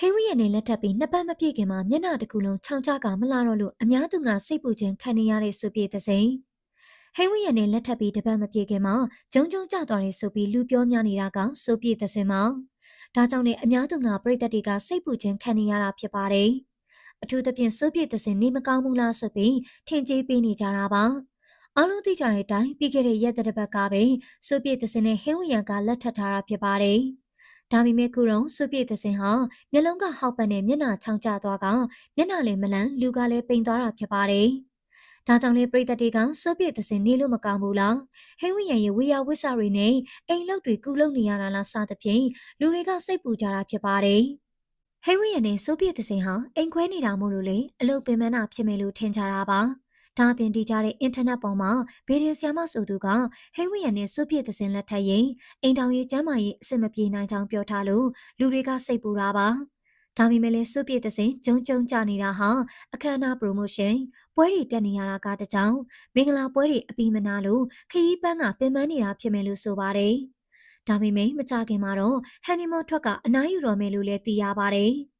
ဟိဝိယနဲ့လက်ထပ်ပြီးနှစ်ပတ်မပြည့်ခင်မှာမျက်နှာတစ်ခုလုံးခြောင်ချကမလာတော့လို့အများသူငါစိတ်ပူခြင်းခံနေရတဲ့ဆိုပြေသစိန်ဟိဝိယနဲ့လက်ထပ်ပြီးတစ်ပတ်မပြည့်ခင်မှာဂျုံဂျုံကျသွားတယ်ဆိုပြီးလူပြောများနေတာကဆိုပြေသစိန်မှာဒါကြောင့်လည်းအများသူငါပြည်သက်တွေကစိတ်ပူခြင်းခံနေရတာဖြစ်ပါတယ်အထူးသဖြင့်ဆိုပြေသစိန်နေမကောင်းဘူးလားဆိုပြီးထင်ကြီးပေးနေကြတာပါအားလုံးသိကြတဲ့အတိုင်းပြီးခဲ့တဲ့ရက်သတ္တပတ်ကပဲဆိုပြေသစင်နဲ့ဟင်းဝရံကလက်ထပ်ထားတာဖြစ်ပါတယ်။ ဒါပေမဲ့ခုတော့ဆိုပြေသစင်ဟာမျက်လုံးကဟောက်ပတ်နဲ့မျက်နှာချောင်းကျသွားကမျက်နှာလည်းမလန်းလူကလည်းပိန်သွားတာဖြစ်ပါတယ်။ဒါကြောင့်လေပရိသတ်တွေကဆိုပြေသစင်နေလို့မကောင်းဘူးလား။ဟင်းဝရံရဲ့ဝေယဝိဆတွေနဲ့အိမ်လောက်တွေကုလုပ်နေရတာလားစသဖြင့်လူတွေကစိတ်ပူကြတာဖြစ်ပါတယ်။ဟိဝိယနဲ့ဆိုပြစ်သစင်ဟာအိမ်ခွဲနေတာမို့လို့လေအလုပ်ပင်မနာဖြစ်မယ်လို့ထင်ကြတာပါ ဒါအပြင်တည်ကြတဲ့အင်တာနက်ပေါ်မှာဗီဒီယိုဆီယမဆိုသူကဟိဝိယန်နဲ့စွပြည့်သစင်လက်ထက်ရင်အိမ်တောင်ရေးကျမ်းမာရေးအဆင်မပြေနိုင်ကြောင်းပြောထားလို့လူတွေကစိတ်ပူတာပါဒါပေမဲ့လည်းစွပြည့်သစင်ဂျုံဂျုံကြနေတာဟာအခမ်းအနားပရိုမိုးရှင်းပွဲတွေတက်နေရတာကတကြောင်မင်္ဂလာပွဲတွေအပြီးမနာလို့ခရီးပန်းကပင်ပန်းနေတာဖြစ်မယ်လို့ဆိုပါတယ်ဒါပေမဲ့မကြခင်မှာတော့ဟန်နီမွန်ထွက်ကအနားယူတော်မယ်လို့လည်းသိရပါတယ်။